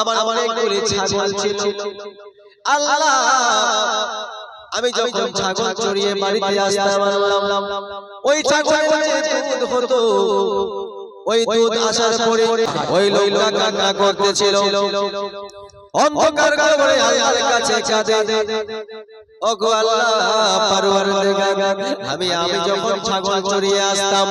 আমার অনেকগুলি ছাগল ছিল। আল্লাহ আমি যখন ছাগল চড়িয়ে বাড়িতে আসতাম ওই ছাগলের দুধ হতো। ওই দুধ আসার পরে ওই লোকটা কান্না করতেছিল। অন্ধকার করে আল্লাহর কাছে কাঁদে ওগো আল্লাহ পারওয়ারদিগার আমি আমি যখন ছাগল চড়িয়ে আসতাম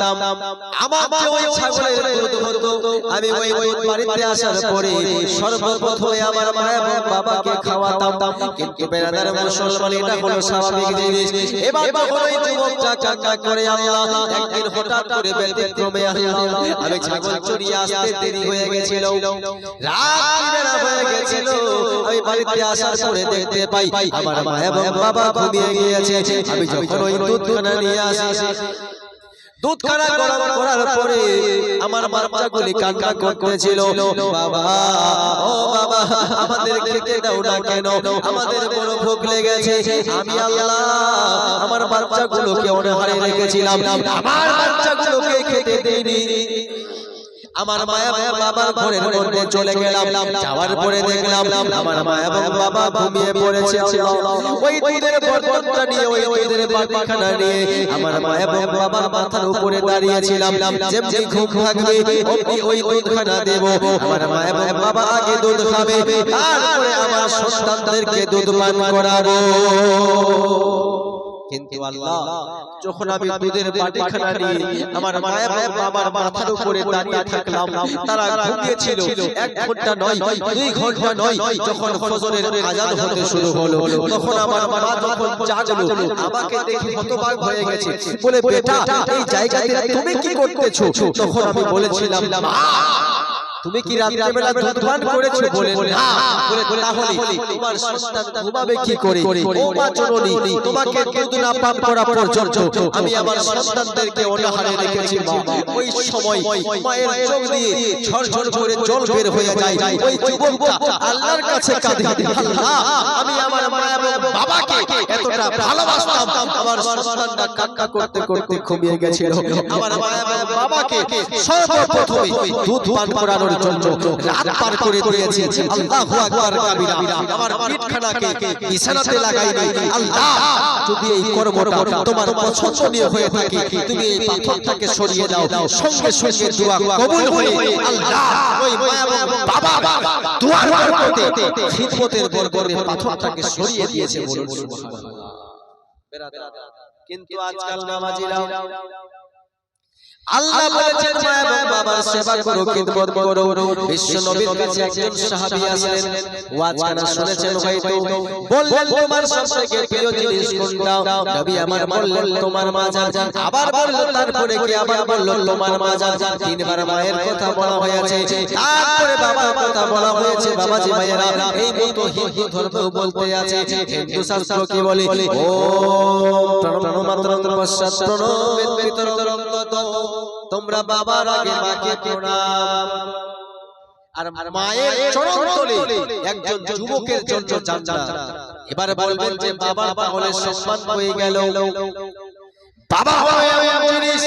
আমার যে ওই ছাগলের দুধ হতো আমি ওই ওই বাড়িতে আসার পরে সর্বপ্রথমে আমার মা এবং বাবাকে খাওয়াতাম। কিন্তু বেরাদার মুসলমান এটা হলো স্বাভাবিক জিনিস। এবার যুবকটা করে আল্লাহ একদিন হঠাৎ করে ব্যতিক্রমে আমি ছাগল চড়িয়ে আসতে দেরি হয়ে গেছিল। রাত বেলা হয়ে গেছিল। আমি বাড়িতে আসার পরে দেখতে পাই আমার মা এবং বাবা ঘুমিয়ে গিয়েছে। আমি যখন ওই দুধখানা নিয়ে আসি দুধখানা গরম করার পরে আমার বাচ্চাগুলি কান্না করতেছিল। বাবা ও বাবা আমাদের খেতে দাও না কেন? আমাদের বড় ভোগ লেগেছে। আমি আল্লাহ আমার বাচ্চাগুলোকে অনাহারে রেখেছিলাম। আমার বাচ্চাগুলোকে খেতে দেইনি। আমার মায়া এবং বাবার ঘরের মধ্যে চলে গেলাম যাওয়ার পরে দেখলাম আমার মা এবং বাবা ঘুমিয়ে পড়েছে ওই দুধের বর্তনটা নিয়ে ওই দুধের বাটিখানা নিয়ে আমার মা এবং বাবার মাথার উপরে দাঁড়িয়েছিলাম যেমনি ঘুম ভাগবে অমনি ওই দুধখানা দেব। আমার মা এবং বাবা আগে দুধ খাবে তারপরে আমার সন্তানদেরকে দুধ পান করাবো। কিন্তু আল্লাহ যখন আমি দুধের বাটিখানা নিয়ে আমার বাবার মাথার উপরে দাঁড়িয়ে থাকলাম তারা ঘুমিয়েছিল এক ঘণ্টা নয় দুই ঘণ্টা নয় যখন ফজরের হতে শুরু হলো তখন আমার মা যখন জাগলো আমাকে দেখে হতবাক হয়ে গেছে। বলে বেটা এই জায়গাতে তুমি কি করতেছো? তখন আমি বলেছিলাম মা তুমি কি রাত্রিবেলা দুধ পান করেছ বলে না তাহলে তোমার সন্তান ঘুমাবে কি করে? ও মা জননী তোমাকে দুধ না পান করা পর্যন্ত আমি আমার সন্তানদেরকে অনাহারে রেখেছি ওই সময় মায়ের চোখ দিয়ে ঝরঝর করে জল বের হয়ে যায়। ওই যুবকটা আল্লাহর কাছে কাঁদে। আল্লাহ আমি আমার মা এবং বাবাকে এতটা ভালোবাসতাম। আমার সন্তানটা কান্না করতে করতে ঘুমিয়ে গেছিল। আমার মা এবং বাবাকে সর্বপ্রথমে দুধ পান করানোর জন্য রাত পার করে দিয়েছি। আল্লাহু আকবার কাবীরা। আমার পিঠখানাকে বিছানাতে লাগাইনি আল্লাহ যদি এই কর্মটা তোমার পছন্দনীয় হয়ে থাকে তুমি এই পাথরটাকে সরিয়ে দাও। সঙ্গে সঙ্গে দোয়া কবুল হয়ে আল্লাহ ওই বাবা দোয়ার বরকতে খিদমতের বরকতে পাথরটাকে সরিয়ে দিয়েছে বলুন। সুবহানাল্লাহ কিন্তু আজকাল নামাজিরা আল্লাহ বলেছেন মা এবং বাবার সেবা করো খিদমত করো। বিশ্ব নবীর কাছে একজন সাহাবী আসলেন। ওয়াজ কানা শুনেছেন হয়তো। বললেন তোমার সবথেকে প্রিয় জিনিস কোনটা? নবী আমার বললেন তোমার মা জান আবার বললেন তারপরে কি আবার বললেন তোমার মা জান তিনবার মায়ের কথা বলা হয়েছে। তারপরে বাবার কথা বলা হয়েছে। বাবাজি ভাইয়েরা এই মতো হিন্দু ধর্ম বলতে আছে হিন্দু শাস্ত্র কি বলে? ও প্রণমাত্রং পশ্চাৎ প্রণমেত পিতরং তোমরা বাবার আগে মাকে প্রণাম। আর মায়ের চরণ তলে একজন যুবকের জন্য জান্নাত এবার বলবেন যে বাবার তাহলে সম্মান হয়ে গেল। বাবা হলো এমন জিনিস।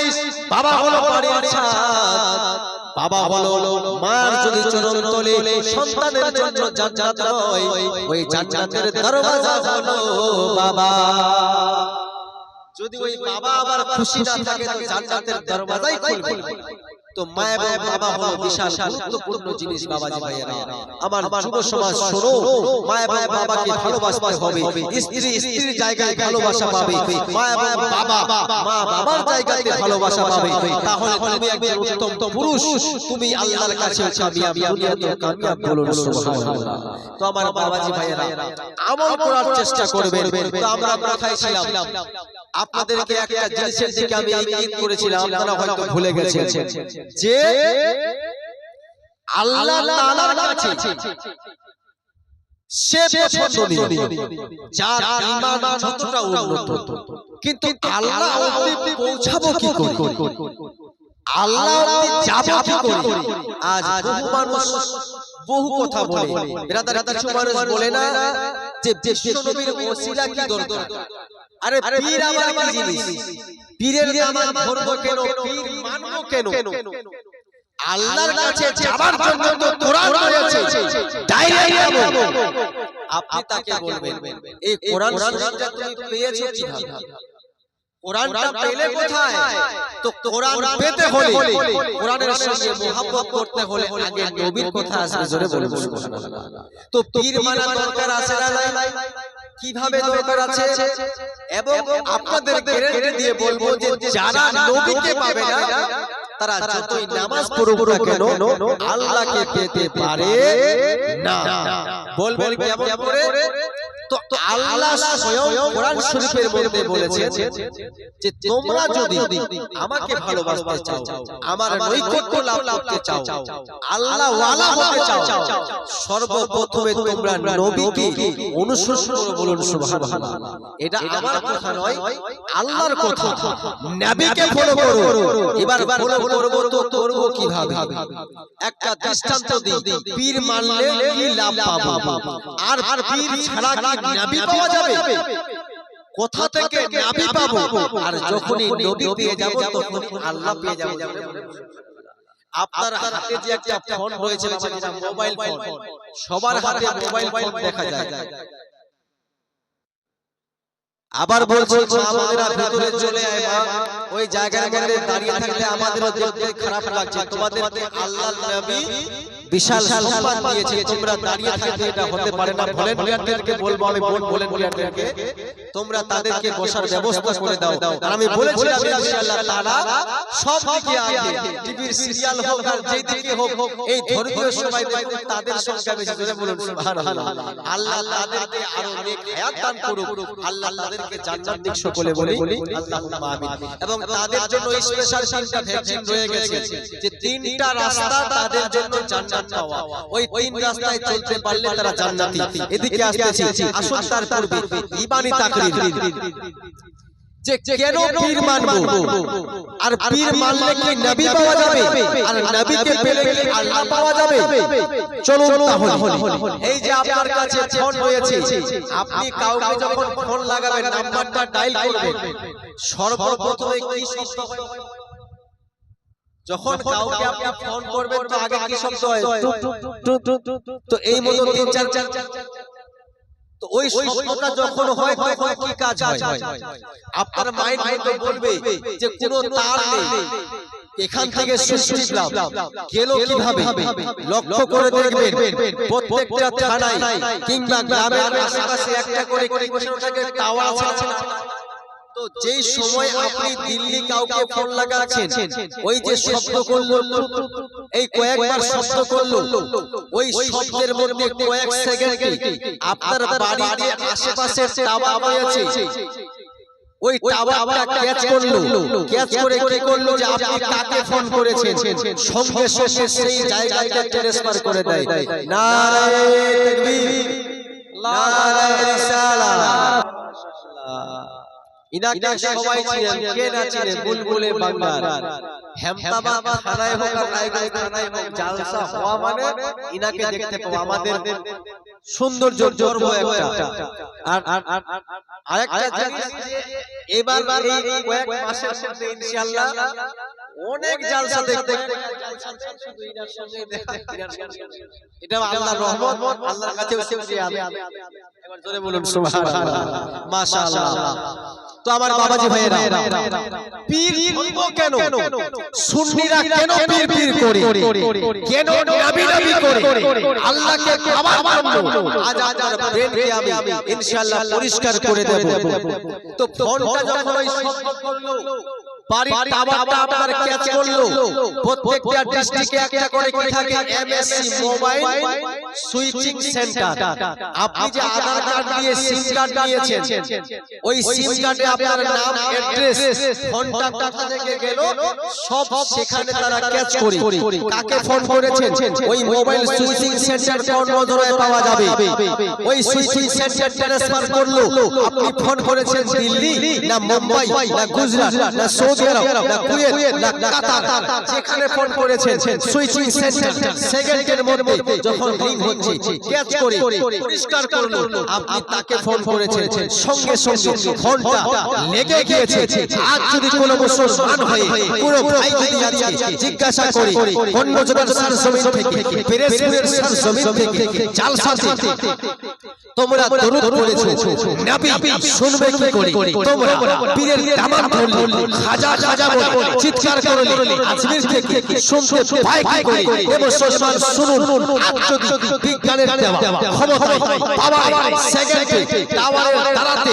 বাবা হলো বাড়ির ছাদ। বাবা হলো মার যদি চরণ তলে সন্তানের জন্য জান্নাত নয়। ওই জান্নাতের দরওয়াজা হলো বাবা। যদি ওই বাবা আবার খুশি না থাকে তো জান্নাতের দরওয়াজাই খুলবে। তো মা এবং বাবা হলো বিশাল গুরুত্বপূর্ণ জিনিস বাবাজি ভাইয়েরা। আমার যুব সমাজ শোনো মা এবং বাবাকে ভালোবাসতে হবে। স্ত্রী স্ত্রীর জায়গায় ভালোবাসা পাবে। মা এবং বাবা মা বাবার জায়গাতে ভালোবাসা পাবে। তাহলে তুমি একজন উত্তম পুরুষ। তুমি আল্লাহর কাছে কামিয়াব দুনিয়াতে কামিয়াব বলুন সুবহানাল্লাহ। তো আমার বাবাজি ভাইয়েরা আমল করার চেষ্টা করবেন। তো আমরা কোথায় ছিলাম আপনাদেরকে একটা জিনিসের দিকে আমি ইঙ্গিত করেছিলাম আপনারা হয়তো ভুলে গেছেন। যে আল্লাহ তাআলার কাছে সে পছন্দনীয় যার ঈমান যতটা উন্নত। কিন্তু আল্লাহ অবধি পৌঁছাবো কি করে? আল্লাহ অবধি যাব কি করে? আজ বহু মানুষ বহু কথা বলে। ব্রাদার কিছু মানুষ বলে না যে বিশ্ব ওসিলা কি দরকার? আরে পীর আমার কি জিনিস? পীরের নাম ধরবো কেন? পীর মানবো কেন? আল্লাহর কাছে যাবার জন্য তো কোরআন রয়েছে। ডাইরেক্ট যাব আপনি তাকে বলবেন এই কোরআন শরীফটা তুমি পেয়েছ কীভাবে? কোরআনটা পেলে কোথায়? তো কোরআন পেতে হলে কোরআনের সঙ্গে মোহাব্বত করতে হলে আগে নবীর কথা আসবে জোরে বলে সুবহানাল্লাহ। তো পীর মানা দরকার আছে না নাই? কীভাবে দরকার আছে এবং আপনাদের গ্যারান্টি দিয়ে বলব যে যারা নবীকে পাবে না তারা যতই নামাজ পড়ুক না কেন আল্লাহকে পেতে পারে না। বলবেন কেমন করে? তো আল্লাহ স্বয়ং কোরআন শরীফের মধ্যে বলেছেন যে তোমরা যদি আমাকে ভালোবাসতে চাও আমার নৈকট্য লাভ করতে চাও আল্লাহ ওয়ালা হতে চাও সর্বপ্রথমে তোমরা নবীকে অনুসরণ করো বলুন সুবহানাল্লাহ। এটা আমার কথা নয় আল্লাহর কথা। নবীকে ফলো করো। এবার ফলো করব তো করব কীভাবে? একটা দৃষ্টান্ত দিই। পীর মানলে কি লাভ পাবো? আর পীর ছাড়া নবী পাওয়া যাবে। কোথা থেকে নবী পাবো? আর নবী পেয়ে যাব তখনই আল্লাহ পেয়ে যাব। আপনার হাতে যে একটা ফোন রয়েছে মোবাইল ফোন সবার হাতে মোবাইল ফোন দেখা যায়। আবার বলছি আমাদের ভিতরে চলে আয় মা। ওই জায়গার মধ্যে দাঁড়িয়ে থাকলে আমাদের দেখতে খারাপ লাগছে তোমাদেরকে আল্লাহ নবী বিশাল সম্মান দিয়েছে তোমরা দাঁড়িয়ে থাকতে এটা হতে পারে না। ভলেন্টিয়ারদেরকে বলব আমি বোন ভলেন্টিয়ারদেরকে। তোমরা তাদেরকে বসার ব্যবস্থা করে দাও। আর আমি বলেছিলাম ইনশাআল্লাহ তাআলা সব দিকে আগে টিভির সিরিয়াল হোক আর যেই দিকে হোক এই ধর্মীয় সবাই দেখুন তাদের সংখ্যা বেশি জোরে বলুন। সুবহানাল্লাহ। আল্লাহ তাদেরকে আরও নেক হায়াত দান করুক। আল্লাহ তাদেরকে জান্নাত দিক সকলে বলি আল্লাহুম্মা আমিন। এবং তাদের জন্য স্পেশাল তিনটা ভ্যাকসিন রয়ে গেছে যে তিনটা রাস্তা তাদের জন্য জান্নাত পাওয়া। ওই তিন রাস্তায় চলতে পারলে তারা জান্নাতি। এদিকে আসতেছি। আসুন তার পূর্বে। ইমানি তাকরীর যে কেন পীর মানবো? আর পীর মানলে কি নবী পাওয়া যাবে? আর নবীকে পেলে কি আল্লাহ পাওয়া যাবে? চলুন তাহলে। এই যে আপনার কাছে ফোন রয়েছে আপনি কাউকে যখন ফোন লাগাবেন নাম্বারটা ডায়াল করবেন। সর্বপ্রথমে কি শব্দ হয়? যখন কাউকে আপনি ফোন করবেন তো আগে কি শব্দ হয়? তো এই মতো তিন চার চার তো ওই শব্দটা যখন হয় তখন কি কাজ হয়? আপনার মাইন্ড হয়তো বলবে যে কোনো তার নেই। এখান থেকে সুইচ লাভ। গেল কীভাবে? লক্ষ্য করে দেখবেন। প্রত্যেকটা থানায় কিংবা গ্রামের আশেপাশে একটা করে টাওয়ার আছে না? তো যেই সময় আপনি দিল্লি কাউকে ফোন লাগাচ্ছেন ওই যে শব্দ করল এই কয়েকবার শব্দ করল ওই শব্দের মধ্যে কয়েক সেকেন্ডে আপনার বাড়ির আশেপাশে টাওয়ার রয়েছে ওই টাওয়ারটা ক্যাচ করল ক্যাচ করে কি করল যে আপনি কাকে ফোন করেছেন? সঙ্গে সঙ্গে সেই জায়গাটা ট্রান্সফার করে দেয়। নারায়ে তাকবীর। নারায়ে রিসালাত। ইনাকে সবাই চিনেন কে না চিনে বুলবুলে বাংলার হেমতাবাদ থানায় হোক আর রায়গঞ্জ থানায় হোক জালসা হওয়া মানে ইনাকে দেখতে পাবো আমাদের সৌন্দর্য গর্ব একটা। আর আর আর আরেকটা জিনিস এবার এই কয়েক মাসের মধ্যে ইনশাআল্লাহ অনেক জালসা দেখতে এটা আল্লাহর রহমত। আল্লাহর কাছে শুকরিয়া এবার জোরে বলুন সুবহানাল্লাহ। মাশাআল্লাহ। তো আমার বাবাজি ভাইয়েরা পীর ধরবো কেন? সুন্নিরা কেন পীর পীর করে? কেন নবী নবী করে? আল্লাহকে খাবার জন্য আজ আপনার ব্রেনকে আমি ইনশাআল্লাহ পরিষ্কার করে দেব। তো ফোনটা যখন ওই শব্দ করল বাড়ির টাওয়ারটা আপনার ক্যাচ করল? প্রত্যেকটা ডিস্ট্রিক্টে একটা করে কি থাকে? এমএসসি মোবাইল সুইচিং সেন্টার আপনি যে আধার কার্ড দিয়ে সিম কার্ড নিয়েছেন ওই সিম কার্ডে আপনার নাম অ্যাড্রেস ফোনটা কোথা থেকে গেল সব সেখানে তারা ক্যাচ করে কাকে ফোন করেছেন? ওই মোবাইল সুইচিং সেন্টার পাওয়া যাবে। ওই সুইচিং সেন্টার ট্রান্সফার করল। আপনি ফোন করেছেন দিল্লি না মুম্বাই না গুজরাট না সৌদি সৌদি আরব না কুয়েত না কাতার যেখানে ফোন করেছেন সুইচিং সেন্টার সেকেন্ডের মধ্যে যখন রিং হচ্ছে ক্যাচ করে পরিষ্কার করল। আপনি তাকে ফোন করেছেন সঙ্গে সঙ্গে ফোনটা লেগে গিয়েছে। আজ যদি কোনো মুসলমান হয়ে পুরো ভাই যদি জিজ্ঞাসা করে অন্য জনের থেকে পেরেসপুরের সার থেকে জালসা থেকে তোমরা দরুদ পড়েছো নবী শুনবে কি করে? তোমরা পীরের দামান ধরলে খাজা খাজা বলে চিৎকার করলে আজমির থেকে শুনতে পায় কি করে? এ মুসলমান শুনুন আজ যদি বিজ্ঞানের দেওয়া ক্ষমতায় পাওয়ার সেকেন্ডে টাওয়ারের দ্বারাতে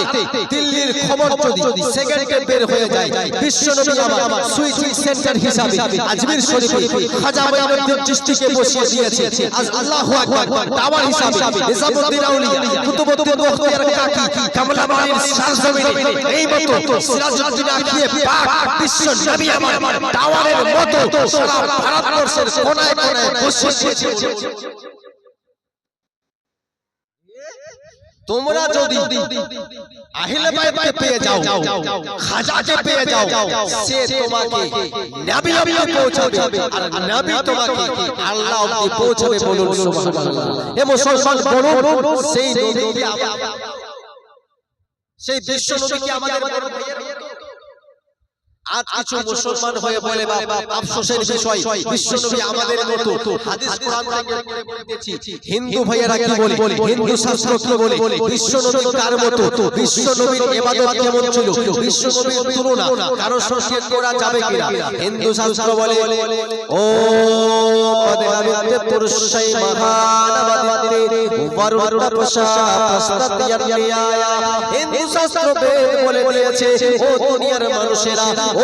দিল্লির খবর যদি সেকেন্ডে বের হয়ে যায় বিশ্বনবী আমার সুইচিং সেন্টার হিসাবে আজমির শরীফে খাজা মঈনুদ্দিন চিশতিকে বসিয়ে দিয়েছে। আজ আল্লাহু আকবার টাওয়ার হিসাবে নিজামুদ্দিন আউলিয়া কুতুবুদ্দিন বখতিয়ার কাকি কামলাবাড়ির সরজমিনে এই মতো সিরাজউদ্দিন আখিয়ে পাক বিশ্ব নবী আমার টাওয়ারের মতো সারা ভারতবর্ষের কোনায় কোনায় বসিয়ে তোমরা যদি আহিলে বাইতকে পেয়ে যাও খাজাকে পেয়ে যাও সে তোমাকে নবী অবধি পৌঁছাবে। আর নবী তোমাকে আল্লাহ অবধি পৌঁছাবে বলুন। সুবহানাল্লাহ এ মুসলমান বলুন সেই নবীকে আমরা সেই বিশ্ব নবীকে আমাদের ভাইয়ের আজ কিছু মুসলমান হয়ে বলে বাবা আফসোসের বিষয়। বিশ্বনবী আমাদের মতো হাদিস কোরআন থেকে পড়ে বলতেছি হিন্দু ভাইয়েরা কি বলে? হিন্দু শাস্ত্র কি বলে বিশ্বনবী কার মতো? বিশ্বনবীর ইবাদত কেমন ছিল? বিশ্বনবীর তুলনা কারও সঙ্গে করা যাবে কিনা? হিন্দু শাস্ত্র বলে ও পদগামিতে পুরুষাই মহানবদিতে বরুণ তপসা প্রস্তাতিয়ায়া হিন্দু শাস্ত্র বেদ বলে দিয়েছে ও দুনিয়ার মানুষেরা ও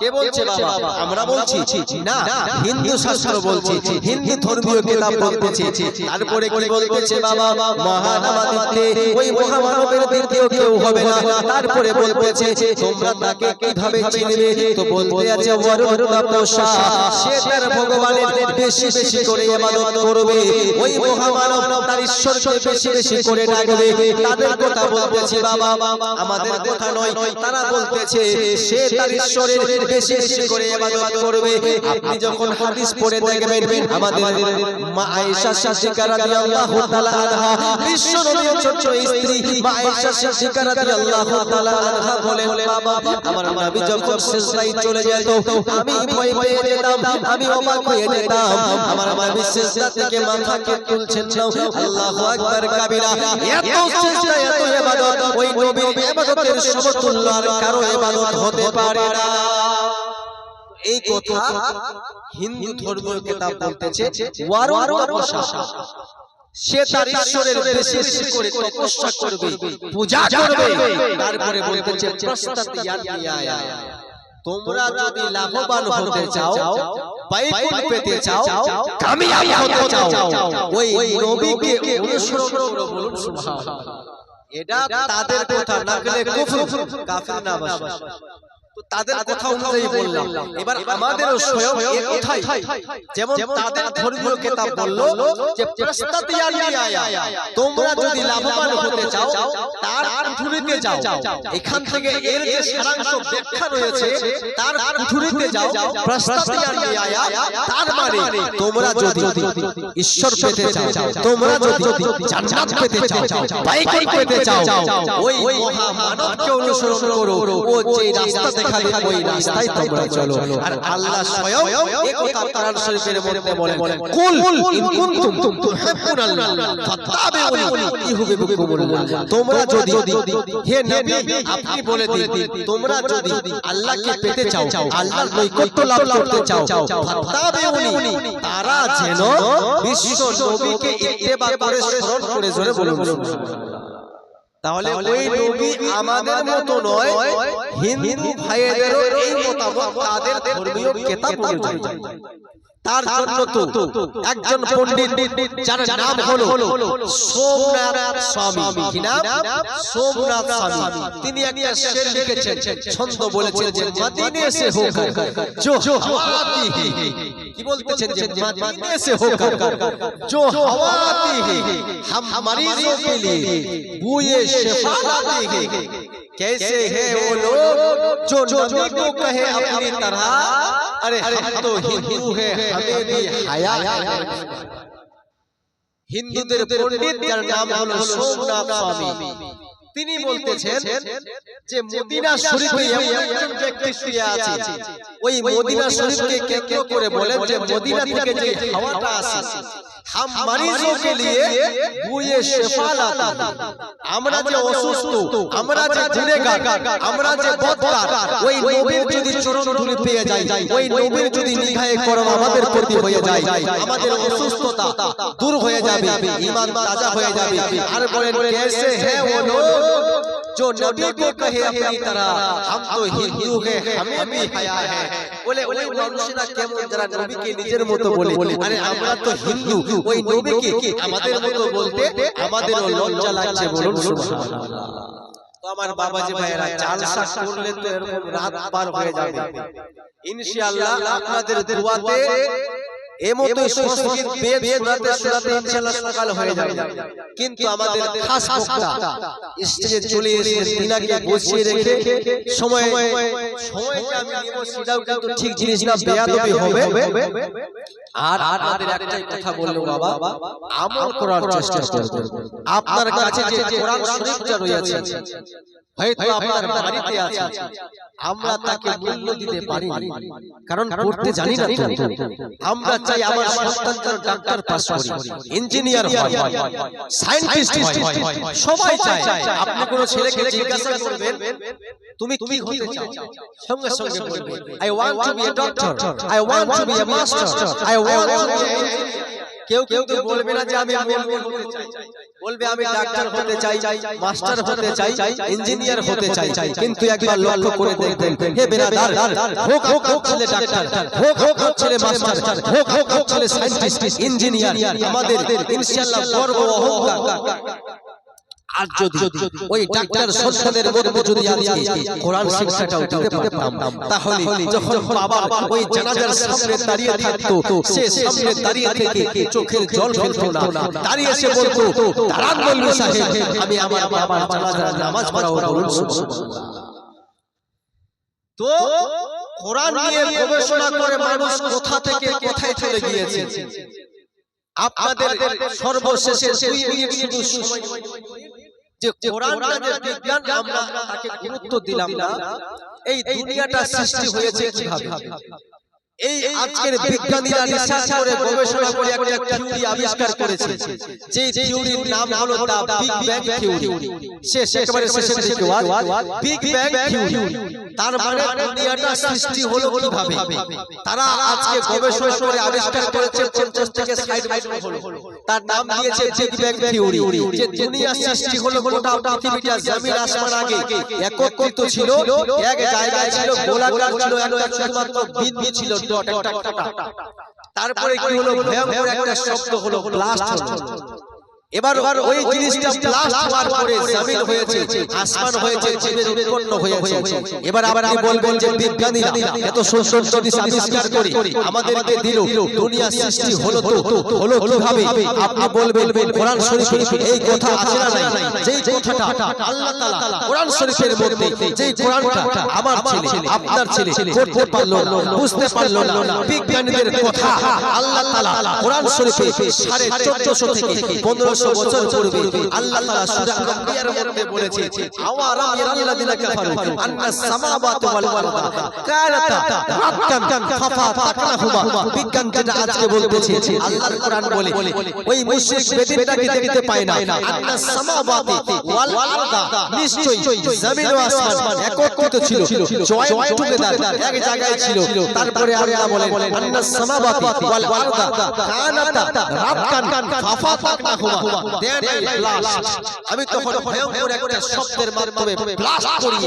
কে বলছে বাবা? আমরা বলছি না হিন্দু শাস্ত্র বলছে হিন্দু ধর্মীয় কিতাব বলতেছে তারপরে কি বলতেছে বাবা? মহানামাদিতে ওই মহামানবের দ্বিতীয় কেউ হবে না তারপরে বলতেছে তোমরা তাকে কীভাবে চিনবে? তো বলতে আছে বরুণ তপসা সে তার ভগবানের বেশি বেশি করে ইবাদত করবে। ওই মহামানব তার ঈশ্বরকে বেশি বেশি করে ডাকবে তাদের কথা বলতেছে বাবা আমাদের কথা নয় তারা বলতেছে সে তার ঈশ্বরের বেশি বেশি করে ইবাদত করবে। আপনি যখন হাদিস পড়ে দেখবেন, আমাদের মা আয়েশা সিদ্দিকা রাদিয়াল্লাহু তাআলা আনহা, বিশ্ব নবীর ছোট স্ত্রী মা আয়েশা সিদ্দিকা রাদিয়াল্লাহু তাআলা আনহা বলেন, বাবা, আমার নবী যখন সিজদায় চলে যেত, আমি ভয় পেয়ে যেতাম, আমি অবাক হয়ে যেতাম। আমার নবী সিজদা থেকে মাথাকে তুলছেন না, আল্লাহু আকবার কাবীরা। এত সিজদা এত ইবাদত, ওই নবীর ইবাদতের সমতুল্য আর কারও ইবাদত হতে পারে না। এই কথা হিন্দু ধর্মীয় কিতাব বলতেছে সে তার ঈশ্বরের বেশি করে তপস্যা করবে পূজা করবে তারপরে বলতেছে তোমরা যদি লাভবান হতে চাও বাইকুল পেতে চাও কামিয়াব হতে চাও। ওই নবীকে অনুসরণ করো বলুন সুবহানাল্লাহ। এটা তাদের কথা না কুফর না বাস তাদের কথা অনুযায়ী বললাম। এবার আমাদেরও স্বয়ং কথাই যেমন তাদের ধর্মীয় কিতাব বলল যে তোমরা যদি লাভবান হতে চাও তার কুঠুরিতে যাও। এখান থেকে এর যে সারাংশ ব্যাখ্যা রয়েছে তার কুঠুরিতে যাও। তার মানে তোমরা যদি ঈশ্বর পেতে চাও তোমরা যদি জান্নাত পেতে চাও বাইকুল পেতে চাও ওই মহামানবকে অনুসরণ করো ও যে রাস্তা দেখাবে ওই রাস্তায় তোমরা চলো। আর আল্লাহ স্বয়ং এই কথা কোরআন শরীফের মধ্যে বলেন। কুল ইন কুনতুম তুহিব্বুনাল্লাহ ফাত্তাবিউনি ইউহিব্বুকুমুল্লাহ তোমরা যদি হে নবী আপনি বলে দিন তোমরা যদি আল্লাহকে পেতে চাও আল্লাহর নৈকট্য লাভ করতে চাও। ফাত্তাবিউনি তারা যেন বিশ্ব নবীকে ইত্তেবা করে স্মরণ করে জোরে বলুন। তাহলে ওই নবী আমাদের মতো নয় হিন্দু ভাইয়েদেরও এই মতামত তাদের ধর্মীয় কেতাব অনুযায়ী। তার জন্য তো একজন পণ্ডিত যার নাম হলো সোমনাথ স্বামী। কি নাম? সোমনাথ স্বামী। তিনি একটা শের লিখেছেন ছন্দ বলেছেন যে মদিনে সে হোক জো হাওয়াতি কি বলতেছেন যে মদিনে সে হোক জো হাওয়াতি হাম মারিজো কে লিয়ে বুয়ে শেফালাতি कैसे है वो लोग जो नबी को कहे अपनी तरह अरे हम तो हिंदू है हमें भी हया है হিন্দুদের পণ্ডিত যার নাম হলো সোমনাথ স্বামী তিনি বলতেছেন যে মদিনা শরীফে এমন একজন ব্যক্তি শুয়ে আছে। ওই মদিনা শরীফকে কেন্দ্র করে বলে যে মদিনা থেকে যে হাওয়াটা আসে হাম মারিজও কে লিয়ে বুয়ে শেফা লাতা আমরা যে অসুস্থ আমরা যে গুনেগার আমরা যে বদকার ওই নবীর যদি চরণ ধুলি পেয়ে যাই ওই নবীর যদি নিঘায়ে করম আমাদের প্রতি হয়ে যায় আমাদের অসুস্থতা দূর হয়ে যাবে ঈমান তাজা হয়ে যাবে আর বলেন কেসে হে ও নূর जो नबी को कहे अपनी तरह हम तो हिंदू है हमें भी हया है বলে ওই মানুষেরা কেমন যারা নবীকে নিজের মতো বলে আরে আমরা তো হিন্দু ওই নবীকে আমাদের মতো বলতে আমাদেরও লজ্জা লাগছে বলুন সুবহানাল্লাহ তো আমার বাবাজি ভাইয়েরা জালসা করলে তো এরকম রাত পার হয়ে যাবে ইনশাআল্লাহ আপনাদের দোয়াতে এমতো সংস্কৃত বেদ শোনাতে শোনাতে ইনশাআল্লাহ সকাল হয়ে যাবে। কিন্তু আমাদের খাস বক্তা স্টেজে চলে এসে তিনাকে বসিয়ে রেখে সময় সময় যে আমি নিব সেটাও কিন্তু ঠিক জিনিস না বেয়াদবি হবে। আর আমাদের একটাই কথা বলল বাবা আমল করার চেষ্টা করবেন। আপনার কাছে যে কোরআন শরীফটা রয়েছে হয়তো আপনার বাড়িতে আছে। আমরা তাকে মূল্য দিতে পারি কারণ পড়তে জানি না আমরা চাই আমার সন্তান যেন ডাক্তার পাস করে। ইঞ্জিনিয়ার হয়। সায়েন্টিস্ট হয়। সবাই চায়। আপনি কোনো ছেলেকে জিজ্ঞাসা করবেন তুমি কি হতে চাও? সঙ্গে সঙ্গে বলবে I want to be a doctor I want to be a master I want to be কেউ বলবে না যে আমি হতে চাই। বলবে আমি ডাক্তার হতে চাই মাস্টার হতে চাই ইঞ্জিনিয়ার হতে চাই। কিন্তু একবার লক্ষ্য করে দেখবেন হে বেরাদার হোক হোক হোক ছেলে ডাক্তার হোক হোক হোক ছেলে মাস্টার হোক হোক হোক ছেলে সায়েন্টিস্ট ইঞ্জিনিয়ার আমাদের ইনশাআল্লাহ গর্ব অহংকার। আর যদি ওই ডাক্তার সন্তানের মধ্যে যদি আজকে কোরআন শিক্ষাটাও দিতে পারতাম তাহলে যখন বাবা ওই জানাজার সামনে দাঁড়িয়ে থাকতো সে সামনে দাঁড়িয়ে থেকে চোখের জল ফেলতো না। দাঁড়িয়ে এসে বলতো দাঁড়ান বলবি সাহেব আমি আমার বাবার জানাজার নামাজ পড়াবো বলুন তো কোরআন নিয়ে গবেষণা করে মানুষ কোথা থেকে কোথায় চলে গিয়েছে? আপনাদের সর্বশেষে দুই মিনিট শুধু যে কোরআনটা বিজ্ঞান আমরা তাকে গুরুত্ব দিলাম না এই দুনিয়াটা সৃষ্টি হয়েছে কীভাবে? এই আজকের বিজ্ঞানীরা রিসার্চ করে গবেষণা করে একটা থিওরি আবিষ্কার করেছে। যে থিওরির নাম হলো দা বিগ ব্যাং থিওরি শেষ একেবারে শেষের দিকে বিগ ব্যাং থিওরি তার মানে দুনিয়াটা সৃষ্টি হলো কীভাবে? তারা আজকে গবেষণা করে আবিষ্কার করেছে 50 থেকে 60 বছর হলো। তার নাম দিয়েছে বিগ ব্যাং থিওরি যে দুনিয়া সৃষ্টি হলো গোটা পৃথিবীটা জমিন আসমান আগে। একত্রিত ছিল এক জায়গায় ছিল গোলাকার ছিল একটা শুধুমাত্র বিন্দু ছিল ডট তারপরে কি হলো? ভয়ঙ্কর একটা শব্দ হলো ব্লাস্ট হলো। এবার ওই জিনিসটা ব্লাস্ট হওয়ার পরে জমিন হয়েছে আসমান হয়েছে জীবের উৎপন্ন হয়েছে। এবার আবার আপনি বলবেন যে বিজ্ঞানীরা এত সুন্দর জিনিস আবিষ্কার করে। আমাদেরকে দিল দুনিয়া সৃষ্টি হলো তো হলো কীভাবে? আপনি বলবেন কোরআন শরীফে এই কথা আছে না নাই? যেই কথাটা আল্লাহ তাআলা কোরআন শরীফের মধ্যে যেই কোরআনটা আমার ছেলে আপনার ছেলে পড়তে পারল না। বুঝতে পারল না। বিজ্ঞানীদের কথা আল্লাহ তাআলা কোরআন শরীফে সাড়ে চোদ্দশো থেকে পনেরোশো বছর পূর্বে আল্লাহ তাআলা সূরা আম্বিয়ার মধ্যে বলেছে আওয়ারাম ইয়ারাল্লাযিনা কাফারু আন্না সামাওয়াতি ওয়াল আরদা কানাতা রাতকান ফাফাতাকনাহুমা বিজ্ঞান যেটা আজকে বলতেছে আল্লাহর কোরআন বলে ওই মুশরিক বেদিনটাকে দেখতে পায় না আন্না সামাওয়াতি ওয়াল আরদা নিশ্চয়ই জমিন ও আসমান একত্রিত ছিল জয়েন্ট টুগেদার এক জায়গায় ছিল তারপরে আল্লাহ বলেন আন্না সামাওয়াতি ওয়াল আরদা কানাতা রাতকান ফাফাতাকনাহুমা দেন ব্লাস্ট আমি তখন ভয়ঙ্কর একটা শব্দের মাধ্যমে ব্লাস্ট করি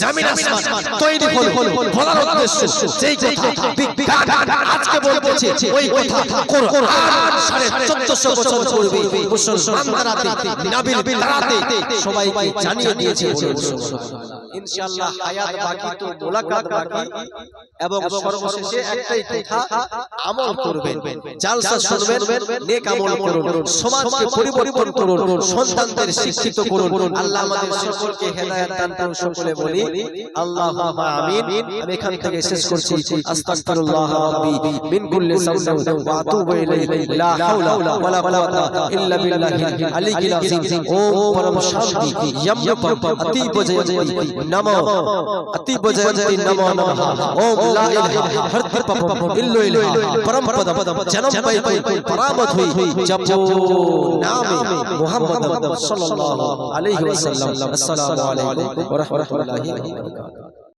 জমিন আসমান তৈরি হলো বলার উদ্দেশ্য যেই কথা বিজ্ঞান আজকে বলতেছে ওই কথা কোরআন 1400 বছর পূর্বে মুসলমান তারাতে নাবিল তারাতে সবাইকে জানিয়ে দিয়েছে ইনশাআল্লাহ হায়াত বাকি তো মোলাকাত বাকি এবং সর্বশেষে একটাই কথা আমল করবেন জালসা শুনবেন নেক আমল করুন সমাজকে পরিবর্তন করুন সন্তানদের শিক্ষিত করুন। আল্লাহ আমাদের সকলকে হেদায়েত দান করুন সকলে বলি আল্লাহুম্মা আমিন। আমি এখান থেকে শেষ করছি। আস্তাগফিরুল্লাহ রাব্বি। মিন কুল্লি ওয়া আতুবু ইলাইহি লা হাওলা ওয়ালা কুওয়াতা ইল্লা বিল্লাহিল আলিয়্যিল আযীম পরম শান্তি নমো নমো নমঃ ওম লা ইলাহা হরতি পপ ইল্লু ইলাহা পরম পদ জনম পাই পাই পরামত হুই জপ নামে মুহাম্মদ সাল্লাল্লাহু আলাইহি ওয়াসাল্লাম। আসসালামু আলাইকুম ওয়া রাহমাতুল্লাহি ওয়া বারাকাতুহু।